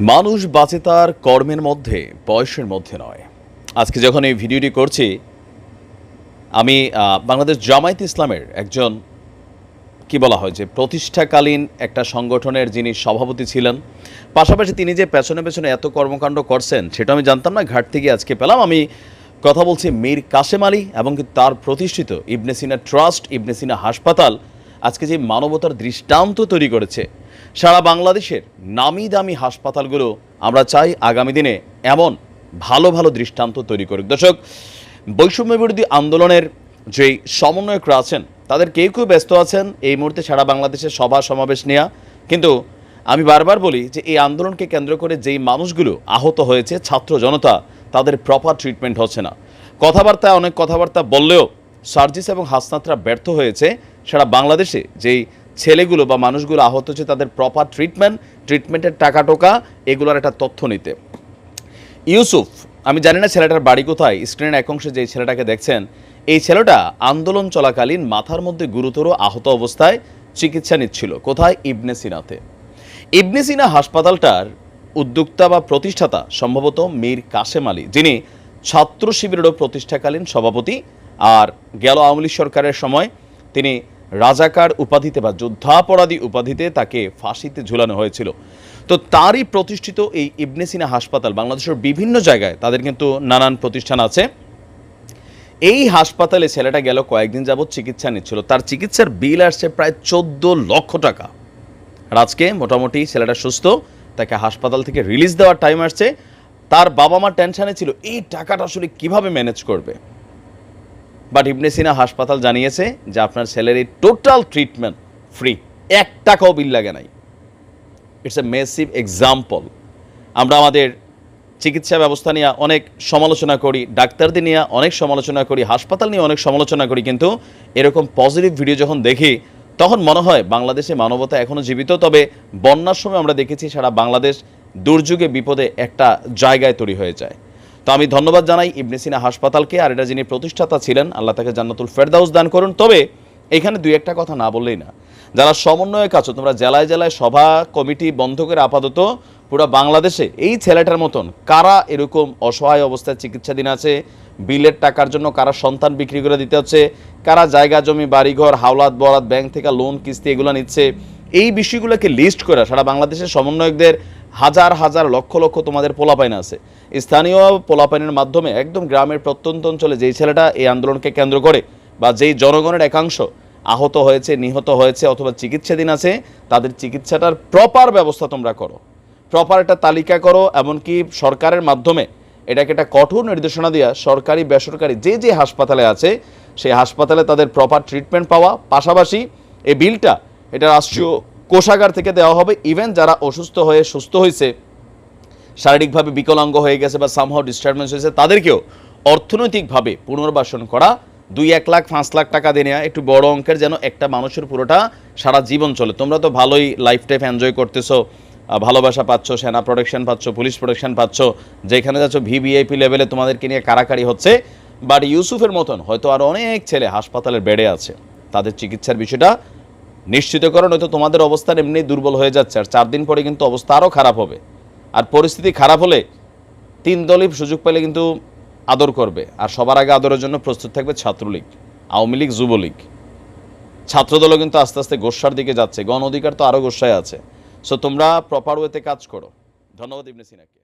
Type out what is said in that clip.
মানুষ বাঁচে তার কর্মের মধ্যে, বয়সের মধ্যে নয়। আজকে যখন এই ভিডিওটি করছি, আমি বাংলাদেশ জামায়াত ইসলামের একজন, কি বলা হয় যে, প্রতিষ্ঠাকালীন একটা সংগঠনের যিনি সভাপতি ছিলেন। পাশাপাশি তিনি যে পেছনে পেছনে এত কর্মকাণ্ড করছেন, সেটা আমি জানতাম না, ঘাট থেকে আজকে পেলাম। আমি কথা বলছি মীর কাশেম আলী এবং তার প্রতিষ্ঠিত ইবনেসিনা ট্রাস্ট ইবনেসিনা হাসপাতাল, আজকে যে মানবতার দৃষ্টান্ত তৈরি করেছে সারা বাংলাদেশের নামি দামি হাসপাতালগুলো আমরা চাই আগামী দিনে এমন ভালো ভালো দৃষ্টান্ত তৈরি করুক। দর্শক, বৈষম্য বিরোধী আন্দোলনের যেই সমন্বয়করা আছেন, তাদের কেউ কেউ ব্যস্ত আছেন এই মুহূর্তে সারা বাংলাদেশের সভা সমাবেশ নেওয়া কিন্তু আমি বারবার বলি যে এই আন্দোলনকে কেন্দ্র করে যেই মানুষগুলো আহত হয়েছে, ছাত্র জনতা, তাদের প্রপার ট্রিটমেন্ট হচ্ছে না। কথাবার্তায় অনেক কথাবার্তা বললেও সার্জিস এবং হাসনাতরা ব্যর্থ হয়েছে। সারা বাংলাদেশে যেই ছেলেগুলো বা মানুষগুলো আহত হচ্ছে, তাদের প্রপার ট্রিটমেন্ট ট্রিটমেন্টের টাকা টোকা, এগুলোর একটা তথ্য নিতে। ইউসুফ, আমি জানি না ছেলেটার বাড়ি কোথায়, স্ক্রিনের এক অংশে যে ছেলেটাকে দেখছেন, এই ছেলেটা আন্দোলন চলাকালীন মাথার মধ্যে গুরুতর আহত অবস্থায় চিকিৎসা নিচ্ছিল। কোথায়? ইবনে সিনাতে। ইবনে সিনা হাসপাতালটার উদ্যোক্তা বা প্রতিষ্ঠাতা সম্ভবত মীর কাশেম আলী, যিনি ছাত্র শিবিরেরও প্রতিষ্ঠাকালীন সভাপতি, আর গেল আওয়ামী সরকারের সময় তিনি রাজাকার উপাধিতে বা যুদ্ধাপরাধী উপাধিতে তাকে ফাঁসিতে ঝুলানো হয়েছিল। তো তারই প্রতিষ্ঠিত এই ইবনে সিনা হাসপাতাল বাংলাদেশের বিভিন্ন জায়গায় তাদের কিন্তু নানান প্রতিষ্ঠান আছে। এই হাসপাতালে ছেলেটা গেল, কয়েকদিন যাবৎ চিকিৎসা নিচ্ছিল। তার চিকিৎসার বিল আসছে প্রায় চোদ্দ লক্ষ টাকা। আজকে মোটামুটি ছেলেটা সুস্থ, তাকে হাসপাতাল থেকে রিলিজ দেওয়ার টাইম আসছে। তার বাবা মা টেনশানে ছিল, এই টাকাটা আসলে কীভাবে ম্যানেজ করবে? বাট ইবনে সিনা হাসপাতাল জানিয়েছে যে আপনার এই টোটাল ট্রিটমেন্ট ফ্রি এক টাকাও বিল লাগে নাই। ইটস এ মেসিভ এক্সাম্পল আমরা আমাদের চিকিৎসা ব্যবস্থা নিয়ে অনেক সমালোচনা করি, ডাক্তারদের নিয়ে অনেক সমালোচনা করি, হাসপাতাল নিয়ে অনেক সমালোচনা করি, কিন্তু এরকম পজিটিভ ভিডিও যখন দেখি, তখন মনে হয় বাংলাদেশে মানবতা এখনও জীবিত, তবে বন্যার সময় আমরা দেখেছি সারা বাংলাদেশ দুর্যোগে, বিপদে একটা জায়গায় তৈরি হয়ে যায়। তো আমি ধন্যবাদ জানাই ইবনে সিনা হাসপাতালকে, আর এটা যিনি প্রতিষ্ঠাতা ছিলেন, আল্লাহ তাকে জান্নাতুল ফেরদাউস দান করুন। তবে এখানে দুই একটা কথা না বললেই না। যারা সমন্বয়ক আছো, তোমরা জেলায় জেলায় সভা, কমিটি বন্ধ করে আপাতত পুরো বাংলাদেশে এই ছেলেটার মতন কারা এরকম অসহায় অবস্থায় চিকিৎসাধীন আছে, বিলের টাকার জন্য কারা সন্তান বিক্রি করে দিতে হচ্ছে, কারা জায়গা, জমি, বাড়িঘর, হাওলাত, বরাত, ব্যাংক থেকে লোন, কিস্তি এগুলো নিচ্ছে, এই বিষয়গুলোকে লিস্ট করে সারা বাংলাদেশের সমন্বয়কদের হাজার হাজার লক্ষ লক্ষ তোমাদের পোলাপাইন আছে। স্থানীয় পোলাপাইনের মাধ্যমে একদম গ্রামের প্রত্যন্ত অঞ্চলে যেই ছেলেটা এই আন্দোলনকে কেন্দ্র করে বা যেই জনগণের একাংশ আহত হয়েছে, নিহত হয়েছে অথবা চিকিৎসাধীন আছে, তাদের চিকিৎসাটার প্রপার ব্যবস্থা তোমরা করো। প্রপার একটা তালিকা করো, এমনকি সরকারের মাধ্যমে এটাকে একটা কঠোর নির্দেশনা দেওয়া সরকারি, বেসরকারি যে যে হাসপাতালে আছে, সেই হাসপাতালে তাদের প্রপার ট্রিটমেন্ট পাওয়া। পাশাপাশি এই বিলটা এটা রাষ্ট্রীয় কোষাগার থেকে দেওয়া হবে। ইভেন যারা অসুস্থ হয়ে সুস্থ হয়েছে শারীরিকভাবে বিকলাঙ্গ হয়ে গেছে বা সামহাও ডিস্টারবেন্স হয়েছে তাদেরকেও অর্থনৈতিকভাবে পুনর্বাসন করা, দুই এক লাখ, পাঁচ লাখ টাকা দিয়ে নেওয়া একটু বড় অঙ্কের যেন একটা মানুষের পুরোটা সারা জীবন চলে। তোমরা তো ভালোই লাইফ টাইম এনজয় করতেছো ভালোবাসা পাচ্ছ, সেনা প্রোটেকশন পাচ্ছ পুলিশ প্রোটেকশন পাচ্ছ, যেখানে যাচ্ছ ভিভিআইপি লেভেলে তোমাদেরকে নিয়ে কারাকারি হচ্ছে। বাট ইউসুফের মতন হয়তো আরও অনেক ছেলে হাসপাতালের বেডে আছে, তাদের চিকিৎসার বিষয়টা নিশ্চিত করো নয়তো তোমাদের অবস্থান এমনি দুর্বল হয়ে যাচ্ছে, আর চার দিন পরে কিন্তু অবস্থা আরও খারাপ হবে। আর পরিস্থিতি খারাপ হলে তিন দলই সুযোগ পেলে কিন্তু আদর করবে, আর সবার আগে আদরের জন্য প্রস্তুত থাকবে ছাত্রলীগ, আওয়ামী লীগ, যুবলীগ। ছাত্রদলও কিন্তু আস্তে আস্তে গোসার দিকে যাচ্ছে, গণ অধিকার তো আরও গোসায় আছে। সো তোমরা প্রপার ওয়েতে কাজ করো। ধন্যবাদ ইবনে সিনাকে